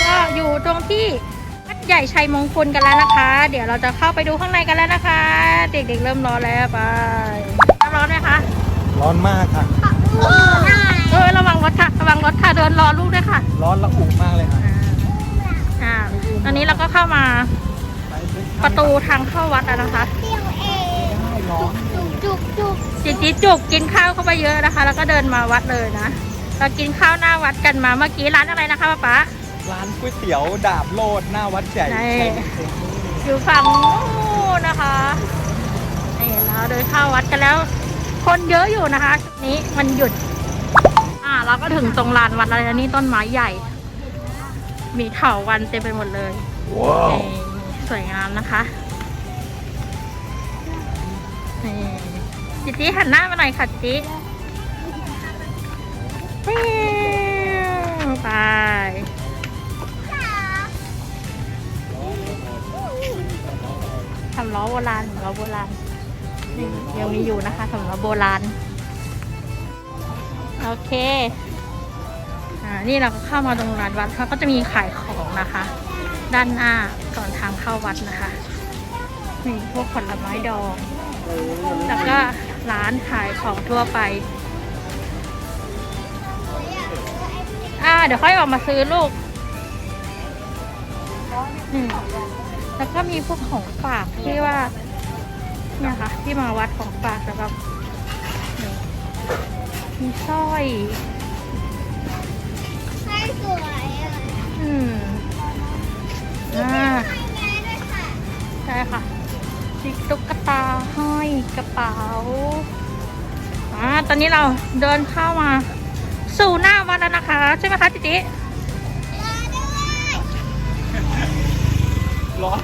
ก็อยู่ตรงที่วัดใหญ่ชัยมงคลกันแล้วนะคะ เดี๋ยวเราจะเข้าไปดูข้างในกันแล้วนะคะ เด็กๆเริ่มร้อนแล้วไปร้อนไหมคะร้อนมากค่ะเออระวังรถค่ะระวังรถค่ะเดินรอลูกด้วยค่ะ ร้อนระอุมากเลยค่ะอ่าตอนนี้เราก็เข้ามาประตูทางเข้าวัดแล้วนะคะจุกจุกจิจิจุกกินข้าวเข้าไปเยอะนะคะ แล้วก็เดินมาวัดเลยนะเรากินข้าวหน้าวัดกันมาเมื่อกี้ร้านอะไรนะคะป๊าป๊า ร้านก๋วยเตี๋ยวดาบโลดหน้าวัดใหญ่ใช่ชัยมงคลอยู่ฝั่งนู้นนะคะนี่เราเดินเข้าวัดกันแล้ว คนเยอะอยู่นะคะนี้มันหยุด อ่าเราก็ถึงตรงลานวัดแล้วนะนี่ต้นไม้ใหญ่ มีเถาวันเต็มไปหมดเลยว้าวนี่สวยงามนะคะนี่จิจิหันหน้ามาหน่อยค่ะจิจิปิ้วไป ทำล้อโบราณทำล้อโบราณนี่ยังมีอยู่นะคะทำล้อโบราณ โอเค อ่า นี่เราก็เข้ามาตรงร้านวัดเขาก็จะมีขายของนะคะ ด้านหน้าก่อนทางเข้าวัดนะคะมีพวกผลไม้ดอง แล้วก็ร้านขายของทั่วไป อ่า เดี๋ยวค่อยออกมาซื้อลูกอืม แล้วก็มีพวกของฝากที่ว่าเนี่ยค่ะ ที่มาวัดของฝากแล้วก็มีสร้อยให้สวยอะอืมอ่าให้แม่ค่ะช่ค่ะมีตุ๊กตาห้อยกระเป๋าอ่าตอนนี้เราเดินเข้ามา สู่หน้าวัดแล้วนะคะ ใช่ไหมคะจิจิรอด้วยร้อน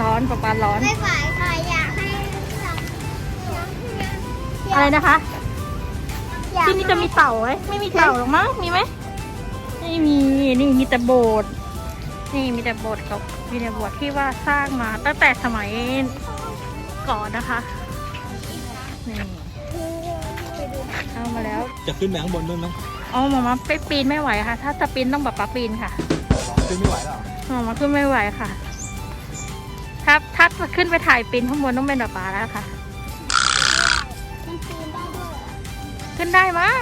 ร้อนปะปาร้อน ไม่ไหวค่ะอยากให้อยากอะไรนะคะ อยากที่นี่จะมีเต่าไหมไม่มีเต่าหรอกมั้ง มีไหมไม่มี นี่มีแต่โบสถ์ นี่มีแต่โบสถ์กับมีแต่โบสถ์ที่ว่าสร้างมาตั้งแต่สมัยก่อนนะคะ นี่เข้ามาแล้ว จะขึ้นไปข้างบนด้วยไหมอ๋อหมามาไปปีนไม่ไหวค่ะ ถ้าจะปีนต้องแบบปะปีนค่ะ ขึ้นไม่ไหวแล้ว หมามาขึ้นไม่ไหวค่ะถ้าถ้าจะขึ้นไปถ่ายปีนข้างบนต้องเป็นแบบปาแล้วค่ะ มันปีนได้ด้วยเหรอขึ้นได้มั้ง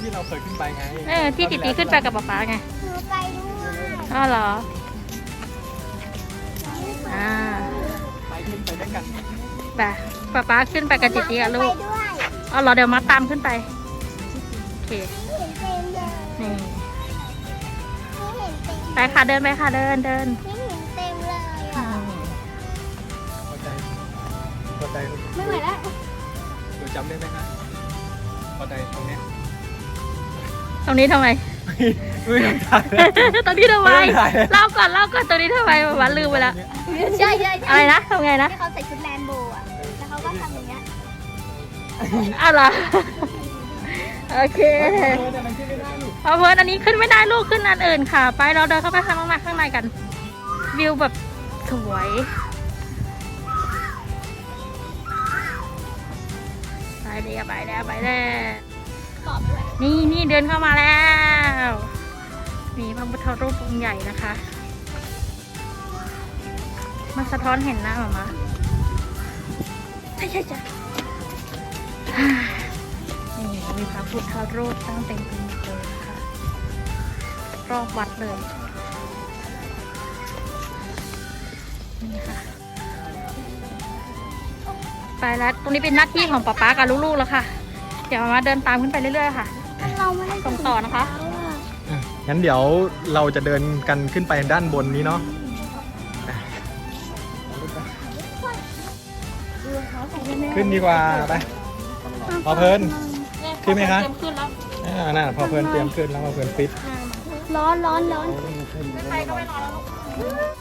ที่เราเคยขึ้นไปไงเออที่ติตีขึ้นไปกับป๊าป๊าไงหนูไปด้วยอ้าวเหรออ่าไปขึ้นไปด้วยกันไปป๊าป๊าขึ้นไปกับจิตีกับลูกไปด้วยอ๋อเหรอเดี๋ยวมาตามขึ้นไปโอเคไม่เห็นเต็มเลย นี่ไม่เห็นเต็ม ไปค่ะเดินไปค่ะเดินเดินไม่เห็นเต็มเลยอือะมพอใจพอใจไม่ไหวแล้วหนูจำได้ไหมคะพอใจตรงเนี้ยตรงนี้ทำไม ไม่ต้องถ่ายแล้ว ตรงนี้ทำไม ไม่ได้ เล่าก่อนเล่าก่อนตรงนี้ทำไมป๊าป๊าลืมไปแล้วใช่ใช่อะไรนะทำไงนะที่เขาใส่ชุดแลนโบว์อะ แล้วเขาก็ทำอย่างเงี้ยอ้าวเหรอโอเค เออแต่มันขึ้น เอาเพิร์นอันนี้ขึ้นไม่ได้ลูกขึ้นอันอื่นค่ะ ไปเราเดินเข้าไปข้างในข้างในกัน วิวแบบสวย ไปเลยไปแล้วไปแล้วตอบไม่ไหวนี่นี่เดินเข้ามาแล้วมีพระพุทธรูปองค์ใหญ่นะคะมันสะท้อนเห็นหน้าหมามาใช่ใช่ใช่นี่มีพระพุทธรูปตั้งเต็มไปหมดเลย รอบวัดเลยนี่ค่ะไปแล้วตรงนี้เป็นหน้าที่ของป๊าป๊ากับลูกๆแล้วค่ะ เดี๋ยวมาเดินตามขึ้นไปเรื่อยๆค่ะ เราไม่ได้ส่งต่อนะคะอะงั้นเดี๋ยวเราจะเดินกันขึ้นไปด้านบนนี้เนาะขึ้นดีกว่าไปพอเพลินขึ้นไหมคะเตรียมขึ้นแล้วอ่าน่ะพอเพลินเตรียมขึ้นแล้วพอเพลินฟิต ร้อนร้อนร้อนใครก็ไม่รอแล้วลูก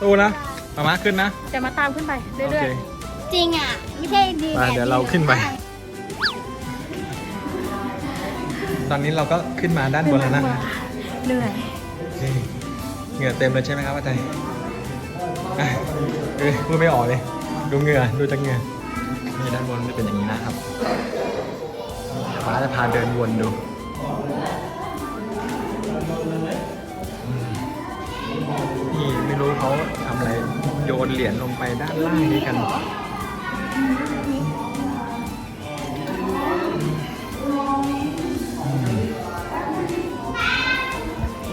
ตู้นะมามาขึ้นนะเดี๋ยวมาตามขึ้นไปโอเรื่เคอยจริงอะ ไม่ใช่ดีไปเดี๋ยวเราขึ้นไป ตอนนี้เราก็ขึ้นมาด้านบนแล้วนะๆเหนื่อยนี่เหงื่อเต็มเลยใช่ไหมครับอาจารย์อะเอ้ยพูดไม่ออกเลย ดูเหงื่อดูจากเหงื่อนี่ด้านบนจะเป็นอย่างนี้นะครับเดี๋ยวฟ้าจะพาเดินวนดู เขาทำอะไรโยนเหรียญลงไปด้านล่างนี้กัน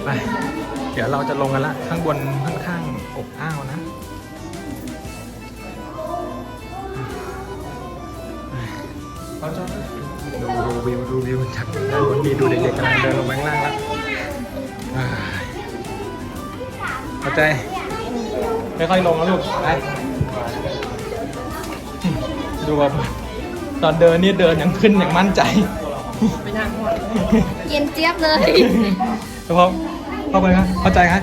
ไป เดี๋ยวเราจะลงกันละ ข้างบนค่อนข้างอบอ้าวนะดูดูวิวดูวิวจากด้านบนมีดูเด็กๆกำลังเดินลงไปข้างล่างแล้วเข้าใจ ค่อยๆลงนะลูกไปดูว่าตอนเดินนี่เดินอย่างขึ้นอย่างมั่นใจเย็นเจี๊ยบเลยเฉพาะเข้าไปครับเข้าใจครับ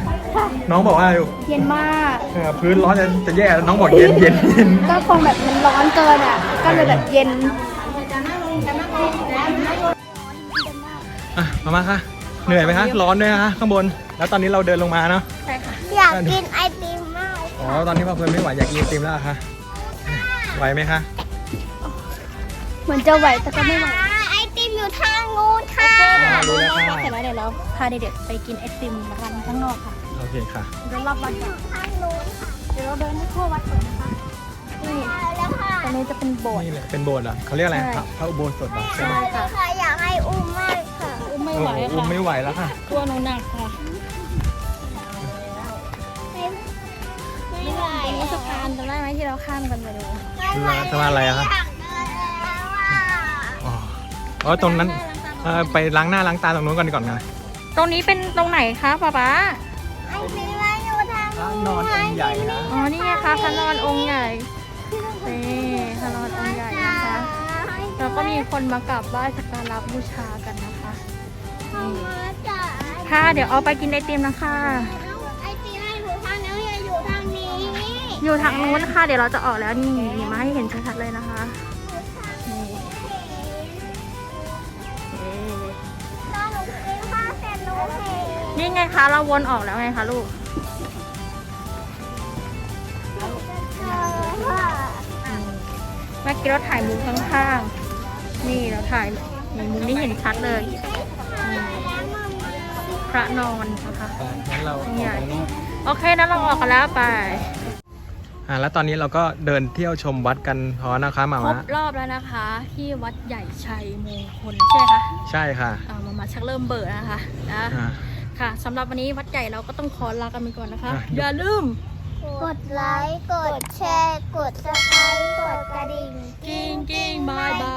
น้องบอกว่าอยู่เย็นมากเออพื้นร้อนจะจะแย่แล้วน้องบอกเย็นเย็นเย็นก็คงแบบมันร้อนเกินอะ ก็เลยแบบเย็นอะมามาค่ะเหนื่อยไหมคะร้อนด้วยนะคะข้างบน แล้วตอนนี้เราเดินลงมาเนาะใช่ค่ะอยากกินไอติมมาก อ๋อ ตอนนี้มาเพื่อนไม่ไหวอยากกินไอติมแล้วเหรอค่ะไหวไหมคะ เหมือนจะไหวแต่ก็ไม่ไหวไอติมอยู่ทางนู้นค่ะรู้แล้วค่ะเห็นไหมเดี๋ยวเราพาเด็กๆไปกินไอติมกันข้างนอกค่ะโอเคค่ะ เดินรอบวัดก่อนทางนู้นค่ะเดี๋ยวเราเดินให้ทั่ววัดก่อนนะคะนี่แล้วค่ะตรงนี้จะเป็นโบสถ์ นี่แหละเป็นโบสถ์เหรอะเขาเรียกอะไรใช่ พระพระอุโบสถเหรอใช่ไหมใช่ค่ะอยากให้อุ้มมากค่ะอุ้มไม่เอไหวออุ้มค่ะไม่ไหวแล้วค่ะ ตัวหนูหนักค่ะ ไม่ไหวเป็นสะพานจำได้ไหมที่เราข้ามกันไปดูไม่ไหวสะพานอะไรอะครับอยากเดินแล้วอะอ๋ออ๋อตรงนั้นเออไปล้างหน้าล้างตาตรงนู้นก่อนดีกว่อนนะตรงนี้เป็นตรงไหนคะป๊าป๊าไอติมมันอยู่ทางพระนอนองค์ใหญ่นะอ๋อนี่ไงคะพระนอนองค์ใหญ่นี่พระนอนองค์ใหญ่นะคะแล้วก็มีคนมากราบไหว้สักการะบูชากันนะคะมาจ๋าค่ะเดี๋ยวเอาไปกินไอติมนะคะ อยู่ทางนู้นค่ะ เดี๋ยวเราจะออกแล้วนี่นี่มาให้เห็นชัดๆเลยนะคะนี่เอ๊ะตอนหนูกินข้าวเสร็จหนูเห็นนี่ไงคะ เราวนออกแล้วไงคะลูกเจอค่ะเมื่อกี้เราถ่ายมุมข้างๆ นี่เราถ่ายนี่มุมนี้เห็นชัดเลยนี่พระนอนนะคะงั้นเราออกไปข้างนอกโอเคนั้นเราออกกันแล้วไป อ่าแล้วตอนนี้เราก็เดินเที่ยวชมวัดกันพอนะคะมาครมาบรอบแล้วนะคะ ที่วัดใหญ่ชัยมงคลใช่ไหมคะใช่ค่ะอ่ามามาชักเริ่มเบื่อนะคะนะอ่า ค่ะสำหรับวันนี้วัดใหญ่เราก็ต้องขอลากันไปก่อนนะคะ อะ อย่าลืม กดไลค์กดแชร์กดซับสไครต์กดกระดิ่ง กิ้งกิ้งบายบา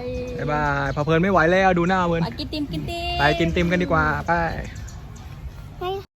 ยบ๊ายบายพอเพลินไม่ไหวแล้วดูหน้าเวิร์นไปกินติมกินติม ไปกินติมกันดีกว่าไป